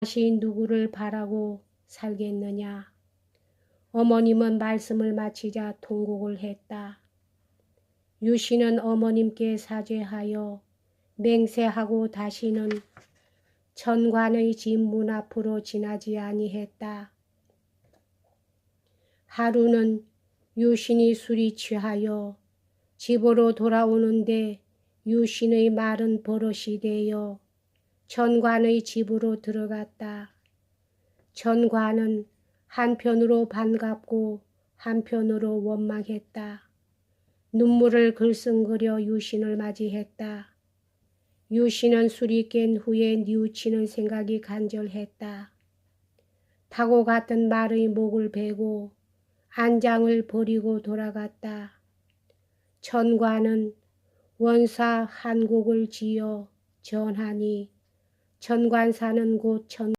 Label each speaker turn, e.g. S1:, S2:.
S1: 다시 누구를 바라고 살겠느냐. 어머님은 말씀을 마치자 통곡을 했다. 유씨는 어머님께 사죄하여 맹세하고 다시는 천관의 집 문 앞으로 지나지 아니했다. 하루는 유신이 술이 취하여 집으로 돌아오는데 유신의 말은 버릇이 되어 전관의 집으로 들어갔다. 전관은 한편으로 반갑고 한편으로 원망했다. 눈물을 글썽거려 유신을 맞이했다. 유신은 술이 깬 후에 뉘우치는 생각이 간절했다. 타고 갔던 말의 목을 베고 안장을 버리고 돌아갔다. 천관은 원사 한곡을 지어 전하니 천관 사는 곧 천.